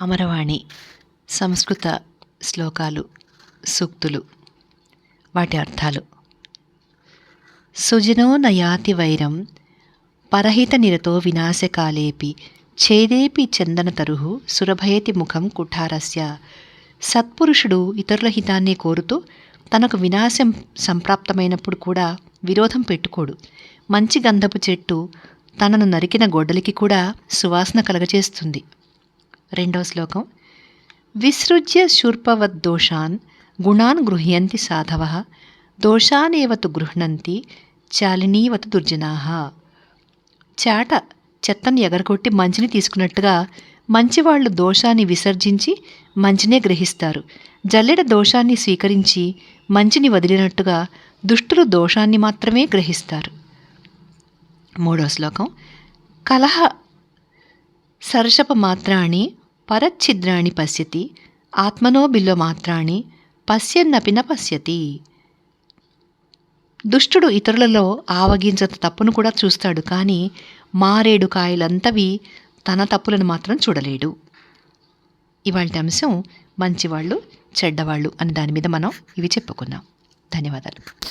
అమరవాణి సంస్కృత శ్లోకాలు సూక్తులు వాటి అర్థాలు. సుజనో నయాతి వైరం పరహిత నిరతో వినాశకాలేపి ఛేదేపి చందనతరుహు సురభయతి ముఖం కుఠారస్య. సత్పురుషుడు ఇతరుల హితాన్ని కోరుతూ తనకు వినాశం సంప్రాప్తమైనప్పుడు కూడా విరోధం పెట్టుకోడు. మంచి గంధపు చెట్టు తనను నరికిన గొడ్డలికి కూడా సువాసన కలగజేస్తుంది. రెండవ శ్లోకం. విసృజ్య శూర్పవద్దోషాన్ గుణాన్ గృహ్యంతి సాధవ దోషానేవతు గృహ్ణంతి చాలినీవతు దుర్జనా. చాట చెత్తను ఎగరగొట్టి మంచిని తీసుకున్నట్టుగా మంచివాళ్ళు దోషాన్ని విసర్జించి మంచినే గ్రహిస్తారు. జల్లెడ దోషాన్ని స్వీకరించి మంచిని వదిలినట్టుగా దుష్టులు దోషాన్ని మాత్రమే గ్రహిస్తారు. మూడో శ్లోకం. కలహ సర్షప మాత్రాన్ని పరచ్ఛిద్రాణి పశ్యతి ఆత్మనో బిల్వ మాత్రాణి పశ్యన్నపి న పశ్యతి. దుష్టుడు ఇతరులలో ఆవగించత తప్పును కూడా చూస్తాడు కానీ మారేడు కాయలంతవి తన తప్పులను మాత్రం చూడలేడు. ఇవాళ అంశం మంచివాళ్ళు చెడ్డవాళ్ళు అని దాని మీద మనం ఇవి చెప్పుకున్నాం. ధన్యవాదాలు.